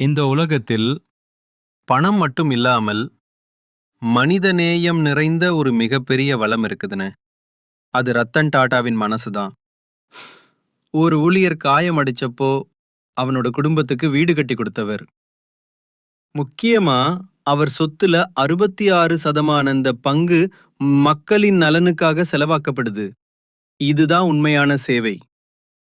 இந்த உலகத்தில் பணம் மட்டும் இல்லாமல் மனிதநேயம் நிறைந்த ஒரு மிகப்பெரிய வளம் இருக்குதுன்னு. அது ரத்தன் டாட்டாவின் மனசுதான் ஒரு ஊழியர் காயமடிச்சப்போ அவனோட குடும்பத்துக்கு வீடு கட்டி கொடுத்தவர். முக்கியமா அவர் சொத்துல அறுபத்தி ஆறு சதமான இந்த பங்கு மக்களின் நலனுக்காக செலவாக்கப்படுது. இதுதான் உண்மையான சேவை.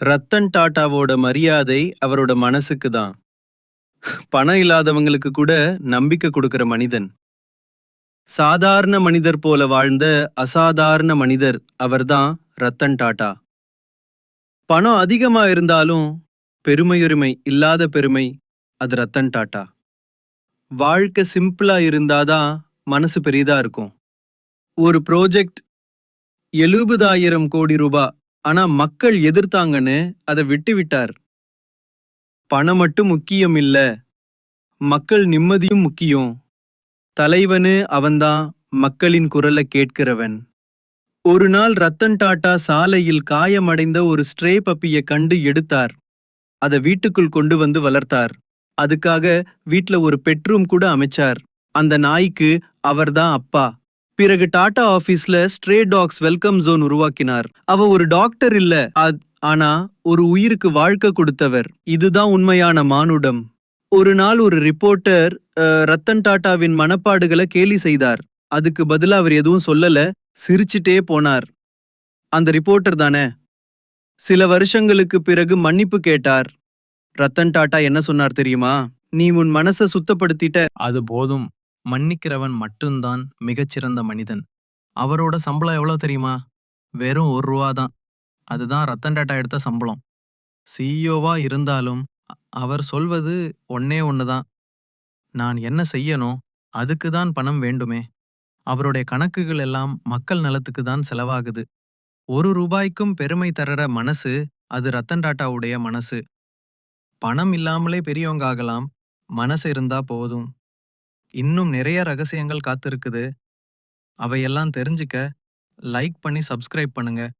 ரத்தன் டாட்டாவோட மரியாதை அவரோட மனசுக்கு தான். பணம் இல்லாதவங்களுக்கு கூட நம்பிக்கை கொடுக்கிற மனிதன். சாதாரண மனிதர் போல வாழ்ந்த அசாதாரண மனிதர் அவர்தான் ரத்தன் டாடா பணம் அதிகமா இருந்தாலும் பெருமையுரிமை இல்லாத பெருமை அது ரத்தன் டாடா வாழ்க்கை சிம்பிளா இருந்தாதான் மனசு பெரிதா இருக்கும். ஒரு ப்ரோஜெக்ட் எழுபதாயிரம் கோடி ரூபாய் ஆனா மக்கள் எதிர்த்தாங்கன்னு அதை விட்டு விட்டார் பணம் மட்டும் முக்கியம் இல்ல மக்கள் நிம்மதியும் முக்கியம். தலைவனு அவன்தான் மக்களின் குரலை கேட்கிறவன். ஒரு நாள் ரத்தன் டாட்டா சாலையில் காயமடைந்த ஒரு ஸ்ட்ரே பப்பியை கண்டு எடுத்தார். அதை வீட்டுக்குள் கொண்டு வந்து வளர்த்தார். அதுக்காக வீட்ல ஒரு பெட்ரூம் கூட அமைச்சார். அந்த நாய்க்கு அவர்தான் அப்பா. பிறகு டாடா ஆபீஸ்ல ஸ்ட்ரே டாக்ஸ் வெல்கம் ஜோன் உருவாக்கினார். அவ ஒரு டாக்டர் இல்ல. ஆனா ஒரு உயிருக்கு வாழ்க்கை கொடுத்தவர் இதுதான் உண்மையான மானுடம். ஒரு நாள் ஒரு ரிப்போர்ட்டர் அஹ், ரத்தன் டாட்டாவின் மனப்பாடுகளை கேலி செய்தார். அதுக்கு பதிலா அவர் எதுவும் சொல்லல சிரிச்சிட்டே போனார். அந்த ரிப்போர்ட்டர் தானே? சில வருஷங்களுக்கு பிறகு மன்னிப்பு கேட்டார். ரத்தன் டாட்டா என்ன சொன்னார் தெரியுமா? நீ உன் மனச சுத்தப்படுத்திட்ட. அது போதும். மன்னிக்கிறவன் மட்டும்தான் மிகச்சிறந்த மனிதன். அவரோட சம்பளம் எவ்வளோ தெரியுமா? வெறும் ஒரு ரூபா தான் அதுதான் ரத்தன் டாட்டா எடுத்த சம்பளம். சிஇஓவா இருந்தாலும் அவர் சொல்வது ஒன்னே ஒன்று தான் நான் என்ன செய்யணும் அதுக்கு தான் பணம் வேண்டுமே. அவருடைய கணக்குகள் எல்லாம் மக்கள் நலத்துக்கு தான் செலவாகுது. ஒரு ரூபாய்க்கும் பெருமை தரற மனசு அது ரத்தன் டாட்டாவுடைய மனசு. பணம் இல்லாமலே பெரியவங்க ஆகலாம் மனசு இருந்தா போதும். இன்னும் நிறைய ரகசியங்கள் காத்திருக்குது. அவையெல்லாம் தெரிஞ்சுக்க லைக் பண்ணி சப்ஸ்கிரைப் பண்ணுங்க.